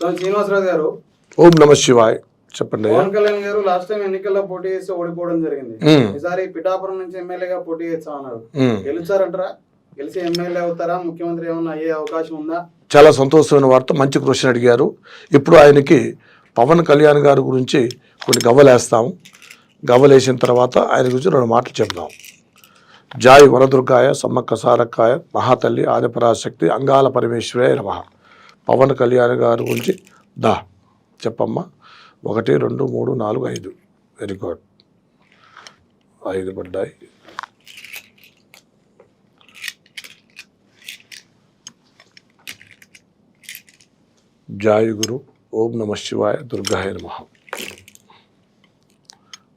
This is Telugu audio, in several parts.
శ్రీనివాసరావు గారు. ఓం నమ శివాయ్. చెప్పండి. పవన్ కళ్యాణ్ గారు లాస్ట్ టైం ఎన్నికల్లో పోటీ చేసి ఓడిపోవడం జరిగింది. ఈసారి పిఠాపురం నుంచి ఎమ్మెల్యేగా పోటీ చేస్తా ఉన్నారు ఉమ్. గెలుచారంటారా గెలిచి ఎమ్మెల్యే అవుతారా? ముఖ్యమంత్రి ఏమన్నా అయ్యే అవకాశం ఉందా? చాలా సంతోషమైన వార్త మంచి క్వశ్చన్ అడిగారు. ఇప్పుడు ఆయనకి పవన్ కళ్యాణ్ గారి గురించి కొన్ని గవ్వలేస్తాము గవ్వలేసిన తర్వాత ఆయన గురించి రెండు మాటలు చెప్దాం. జాయ్ వరదుర్గాయ సమ్మక్క సారక్కాయ మహాతల్లి ఆదిపరాశక్తి అంగాల పరమేశ్వరే నమ. పవన్ కళ్యాణ్ గారి గురించి దా చెప్పమ్మా. ఒకటి రెండు మూడు నాలుగు ఐదు. వెరీ గుడ్ ఐదు పడ్డాయి. జాయ్ గురు. ఓం నమ శివాయ దుర్గాయ నమ.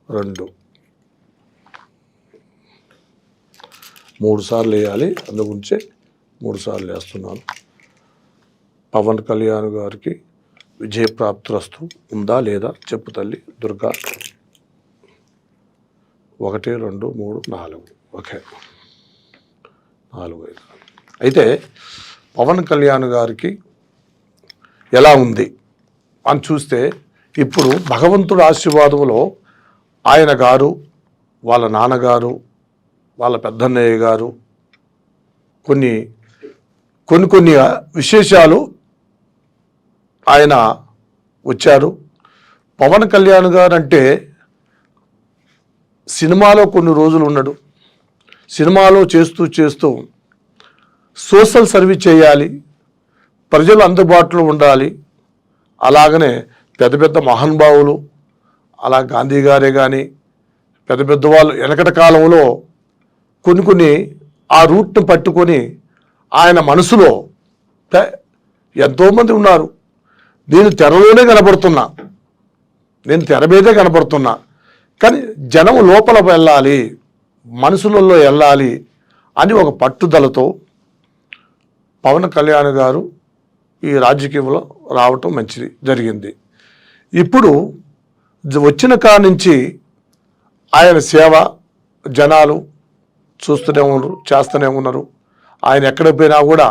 రెండు. మూడు సార్లు వేయాలి. అందు గురించే మూడు సార్లు వేస్తున్నాను. పవన్ కళ్యాణ్ గారికి విజయప్రాప్తిరస్తు ఉందా లేదా చెప్పు తల్లి దుర్గా. ఒకటి రెండు మూడు నాలుగు. ఓకే. నాలుగు ఐదు. అయితే పవన్ కళ్యాణ్ గారికి ఎలా ఉంది అని చూస్తే ఇప్పుడు భగవంతుడు ఆశీర్వాదంలో ఆయన గారు వాళ్ళ నాన్నగారు వాళ్ళ పెద్దన్నయ్య గారు కొన్ని కొన్ని కొన్ని విశేషాలు ఆయన వచ్చారు. పవన్ కళ్యాణ్ గారు అంటే సినిమాలో కొన్ని రోజులు ఉన్నాడు సినిమాలో చేస్తూ చేస్తూ సోషల్ సర్వీస్ చేయాలి ప్రజలు అందుబాటులో ఉండాలి. అలాగనే పెద్ద పెద్ద మహానుభావులు అలా గాంధీ గారే కానీ పెద్ద పెద్ద వాళ్ళు వెనకట కాలంలో కొన్ని కొన్ని ఆ రూట్ను పట్టుకొని ఆయన మనసులో ఎంతోమంది ఉన్నారు. నేను తెరలోనే కనబడుతున్నా నేను తెర మీదే కనబడుతున్నా కానీ జనం లోపల వెళ్ళాలి మనసులలో వెళ్ళాలి అని ఒక పట్టుదలతో పవన్ కళ్యాణ్ గారు ఈ రాజకీయంలో రావటం మంచిది జరిగింది. ఇప్పుడు వచ్చిన కాడ నుంచి ఆయన సేవ జనాలు చూస్తూనే ఉన్నారు చేస్తూనే ఉన్నారు. ఆయన ఎక్కడ పోయినా కూడా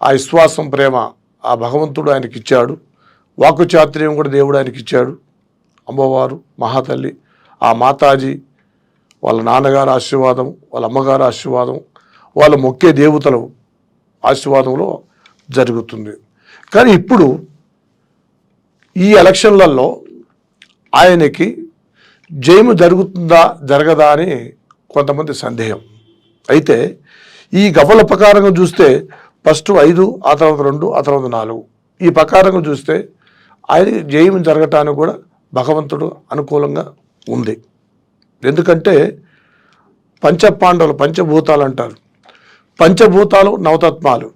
ఆ విశ్వాసం ప్రేమ ఆ భగవంతుడు ఆయనకి ఇచ్చాడు వాక్కు చాతుర్యం కూడా దేవుడు ఆయనకి ఇచ్చాడు అమ్మవారు మహాతల్లి ఆ మాతాజీ వాళ్ళ నాన్నగారు ఆశీర్వాదం వాళ్ళ అమ్మగారు ఆశీర్వాదం వాళ్ళ మొక్కే దేవతలు ఆశీర్వాదంలో జరుగుతుంది. కానీ ఇప్పుడు ఈ ఎలక్షన్లలో ఆయనకి జయము జరుగుతుందా జరగదా అని కొంతమంది సందేహం. అయితే ఈ గవ్వల ప్రకారంగా చూస్తే ఫస్ట్ ఐదు ఆ తర్వాత రెండు ఆ తర్వాత నాలుగు. ఈ ప్రకారంగా చూస్తే ఆయన జయం జరగటానికి కూడా భగవంతుడు అనుకూలంగా ఉంది. ఎందుకంటే పంచపాండవులు పంచభూతాలు అంటారు. పంచభూతాలు నవతత్వాలు.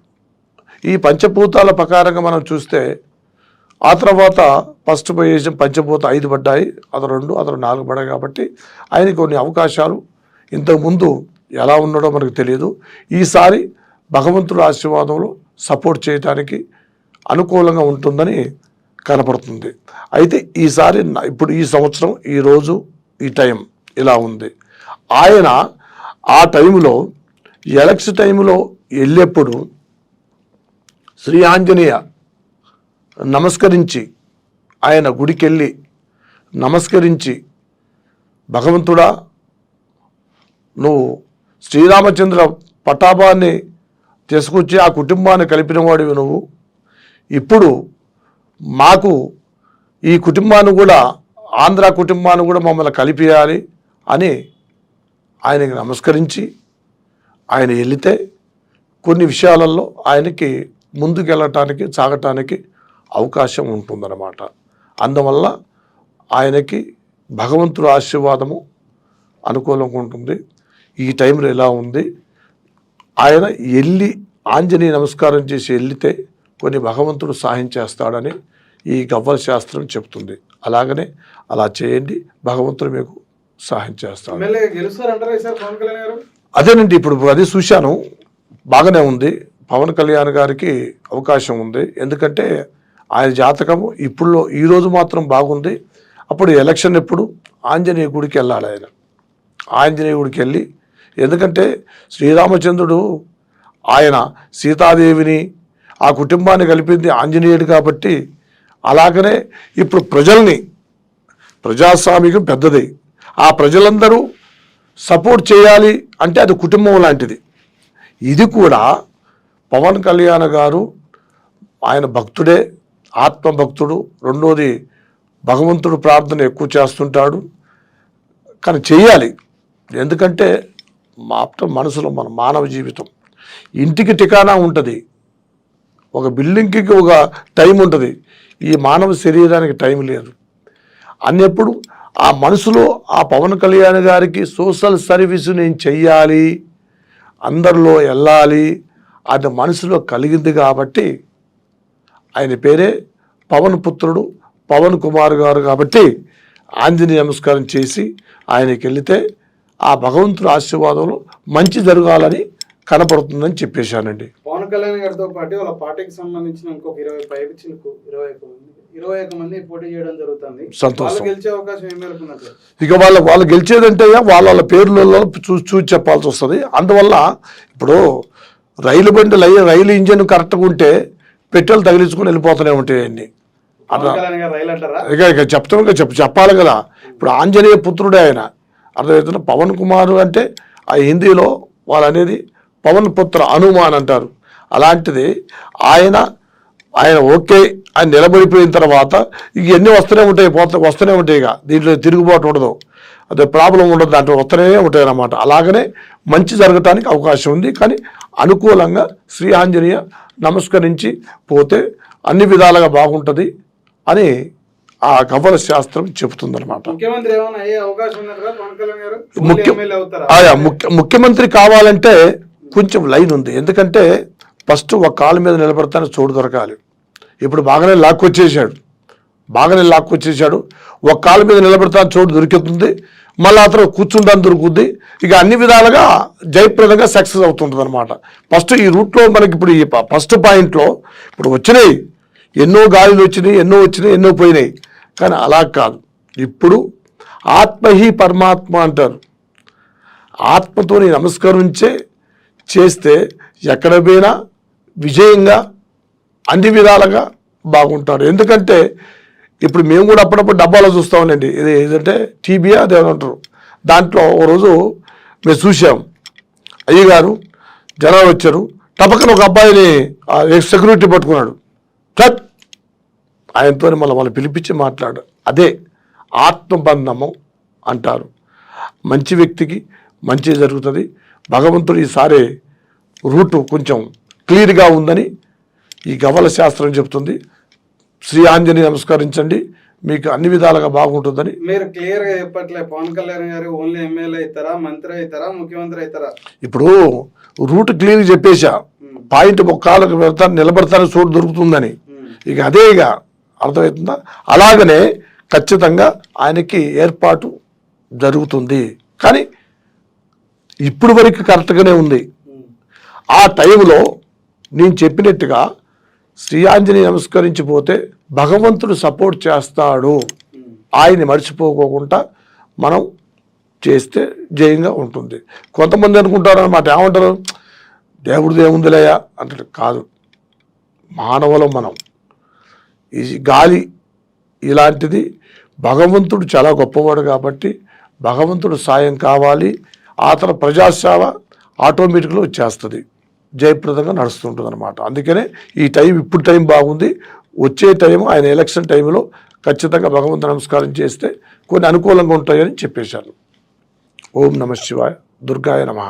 ఈ పంచభూతాల ప్రకారంగా మనం చూస్తే ఆ తర్వాత ఫస్ట్ పొజిషన్ పంచభూత ఐదు పడ్డాయి అతను రెండు అతను నాలుగు పడ్డాయి కాబట్టి ఆయన కొన్ని అవకాశాలు ఇంతకుముందు ఎలా ఉన్నాడో మనకు తెలియదు. ఈసారి భగవంతుడు ఆశీర్వాదంలో సపోర్ట్ చేయడానికి అనుకూలంగా ఉంటుందని కనపడుతుంది. అయితే ఈసారి ఇప్పుడు ఈ సంవత్సరం ఈ రోజు ఈ టైం ఇలా ఉంది. ఆయన ఆ టైంలో ఎలక్షన్ టైంలో వెళ్ళేప్పుడు శ్రీ ఆంజనేయ నమస్కరించి ఆయన గుడికెళ్ళి నమస్కరించి భగవంతుడా నువ్వు శ్రీరామచంద్ర పటాభాన్ని తీసుకొచ్చి ఆ కుటుంబాన్ని కలిపినవాడివి నువ్వు. ఇప్పుడు మాకు ఈ కుటుంబాన్ని కూడా ఆంధ్ర కుటుంబాన్ని కూడా మమ్మల్ని కలిపేయాలి అని ఆయనకి నమస్కరించి ఆయన వెళితే కొన్ని విషయాలలో ఆయనకి ముందుకెళ్ళటానికి సాగటానికి అవకాశం ఉంటుందన్నమాట. అందువల్ల ఆయనకి భగవంతుడు ఆశీర్వాదము అనుకూలంగా ఉంటుంది. ఈ టైంలో ఎలా ఉంది? ఆయన వెళ్ళి ఆంజనేయ నమస్కారం చేసి వెళ్తే కొన్ని భగవంతుడు సహాయం చేస్తాడని ఈ గవ్వల శాస్త్రం చెప్తుంది. అలాగనే అలా చేయండి భగవంతుడు మీకు సహాయం చేస్తాడు. అదేనండి ఇప్పుడు అది చూశాను. బాగానే ఉంది. పవన్ కళ్యాణ్ గారికి అవకాశం ఉంది. ఎందుకంటే ఆయన జాతకము ఇప్పుడు ఈ రోజు మాత్రం బాగుంది. అప్పుడు ఎలక్షన్ ఎప్పుడు? ఆంజనేయ గుడికి వెళ్ళాలి ఆయన. ఆంజనేయ గుడికి వెళ్ళి ఎందుకంటే శ్రీరామచంద్రుడు ఆయన సీతాదేవిని ఆ కుటుంబాన్ని కలిపింది ఆంజనేయుడు కాబట్టి అలాగనే ఇప్పుడు ప్రజల్ని ప్రజాస్వామికం పెద్దది. ఆ ప్రజలందరూ సపోర్ట్ చేయాలి అంటే అది కుటుంబం లాంటిది. ఇది కూడా పవన్ కళ్యాణ్ గారు ఆయన భక్తుడే ఆత్మభక్తుడు రెండోది భగవంతుడు ప్రార్థన ఎక్కువ చేస్తుంటాడు. కానీ చేయాలి. ఎందుకంటే మాప్ట మనసులో మన మానవ జీవితం. ఇంటికి టికానా ఉంటుంది. ఒక బిల్డింగ్కి ఒక టైం ఉంటుంది. ఈ మానవ శరీరానికి టైం లేదు. అన్నప్పుడు ఆ మనసులో ఆ పవన్ కళ్యాణ్ గారికి సోషల్ సర్వీస్ నేను చెయ్యాలి అందరిలో వెళ్ళాలి అది మనసులో కలిగింది కాబట్టి ఆయన పేరే పవన్ పుత్రుడు పవన్ కుమార్ గారు కాబట్టి ఆంజనేయ నమస్కారం చేసి ఆయనకి వెళితే ఆ భగవంతుడి ఆశీర్వాదంలో మంచి జరగాలని కనపడుతుందని చెప్పేశానండి. పవన్ కళ్యాణ్ గారితో పాటు వాళ్ళ పార్టీకి సంబంధించిన ఇంకొక ఇరవై పైచిలకు ఇరవై ఒక్క మంది ఇరవై ఒక్క మంది పోటీ చేయడం జరుగుతుంది. సంతోషం. వాళ్ళు గెలిచే అవకాశం ఏం మేరకు ఉన్నది? సార్? ఇక వాళ్ళ వాళ్ళు గెలిచేదంటే వాళ్ళ వాళ్ళ పేర్లలో చూసి చూసి చెప్పాల్సి వస్తుంది. అందువల్ల ఇప్పుడు రైలు బండి లై రైలు ఇంజిన్ కరెక్ట్గా ఉంటే పెట్రోల్ తగిలించుకొని వెళ్ళిపోతూనే ఉంటాయి అన్ని పవన్ కళ్యాణ్ గారు రైలు అంటారా? ఇక ఇక చెప్తాం ఇక చెప్ప చెప్పాలి కదా. ఇప్పుడు ఆంజనేయ పుత్రుడే ఆయన. అర్థమవుతున్న పవన్ కుమార్ అంటే ఆ హిందీలో వాళ్ళు అనేది పవన్ పుత్ర హనుమాన్ అంటారు. అలాంటిది ఆయన ఆయన ఓకే ఆయన నిలబడిపోయిన తర్వాత ఇక ఎన్ని వస్తూనే ఉంటాయి పోత వస్తూనే ఉంటాయి ఇక. దీంట్లో తిరుగుబాటు ఉండదు. అదే ప్రాబ్లం ఉండదు దాంట్లో వస్తూనే ఉంటాయి అన్నమాట అలాగనే మంచి జరగటానికి అవకాశం ఉంది. కానీ అనుకూలంగా శ్రీ ఆంజనేయ నమస్కరించి పోతే అన్ని విధాలుగా బాగుంటుంది అని ఆ కవల శాస్త్రం చెబుతుందన్నమాట. ముఖ్యమంత్రి కావాలంటే కొంచెం లైన్ ఉంది. ఎందుకంటే ఫస్ట్ ఒక కాలు మీద నిలబడతానే చోటు దొరకాలి. ఇప్పుడు బాగానే లాక్కొచ్చేసాడు బాగానే లాక్కొచ్చేసాడు ఒక కాలు మీద నిలబడతాను చోటు దొరికితుంది మళ్ళీ అతను కూర్చుంటాను దొరుకుద్ది. ఇక అన్ని విధాలుగా జయప్రదంగా సక్సెస్ అవుతుంటుంది అనమాట ఫస్ట్ ఈ రూట్లో మనకి ఇప్పుడు ఈ ఫస్ట్ పాయింట్లో ఇప్పుడు వచ్చినాయి. ఎన్నో గాలిలు వచ్చినాయి ఎన్నో వచ్చినాయి ఎన్నో పోయినాయి. కానీ అలా కాదు. ఇప్పుడు ఆత్మహి పరమాత్మ అంటారు. ఆత్మతో నమస్కరించే చేస్తే ఎక్కడ పోయినా విజయంగా అన్ని విధాలుగా బాగుంటారు. ఎందుకంటే ఇప్పుడు మేము కూడా అప్పుడప్పుడు డబ్బాలో చూస్తామండి ఇది ఏదంటే టీబీఆ అదే అంటారు. దాంట్లో ఒకరోజు మేము చూసాం అయ్యగారు జనాలు వచ్చారు. టపకన ఒక అబ్బాయిని సెక్యూరిటీ పట్టుకున్నాడు. చట్ ఆయనతో మళ్ళీ వాళ్ళు పిలిపించి మాట్లాడు అదే ఆత్మబంధము అంటారు. మంచి వ్యక్తికి మంచి జరుగుతుంది. భగవంతుడు ఈసారి రూటు కొంచెం క్లియర్గా ఉందని ఈ గవల శాస్త్రం చెప్తుంది శ్రీ ఆంజనేయ నమస్కరించండి. మీకు అన్ని విధాలుగా బాగుంటుందని. మీరు క్లియర్గా చెప్పట్లే. పవన్ కళ్యాణ్ గారు ఓన్లీ ఎమ్మెల్యే అవుతారా మంత్రి అవుతారా ముఖ్యమంత్రి అవుతారా? ఇప్పుడు రూట్ క్లియర్ చెప్పేశా. పాయింట్ ఒక కాలకు వెళ్తాను నిలబడతాను చోటు దొరుకుతుందని. ఇక అదే ఇక అర్థమవుతుందా? అలాగనే ఖచ్చితంగా ఆయనకి ఏర్పాటు జరుగుతుంది. కానీ ఇప్పుడు వరకు కరెక్ట్గానే ఉంది. ఆ టైంలో నేను చెప్పినట్టుగా శ్రీ ఆంజనేయ నమస్కరించిపోతే భగవంతుడు సపోర్ట్ చేస్తాడు. ఆయన్ని మర్చిపోకోకుండా మనం చేస్తే జయంగా ఉంటుంది. కొంతమంది అనుకుంటారు అనమాట ఏమంటారు? దేవుడిది ఏముందిలేయా అంటాడు. కాదు. మానవులం మనం. ఈ గాలి ఇలాంటిది భగవంతుడు చాలా గొప్పవాడు కాబట్టి భగవంతుడు సాయం కావాలి. ఆ తర్వాత ప్రజాసేవ ఆటోమేటిక్గా వచ్చేస్తుంది. జయప్రదంగా నడుస్తుంటుంది అనమాట అందుకనే ఈ టైం ఇప్పుడు టైం బాగుంది. వచ్చే టైం ఆయన ఎలక్షన్ టైంలో ఖచ్చితంగా భగవంతు నమస్కారం చేస్తే కొన్ని అనుకూలంగా ఉంటాయని చెప్పేశారు. ఓం నమ శివాయ. దుర్గాయ నమః.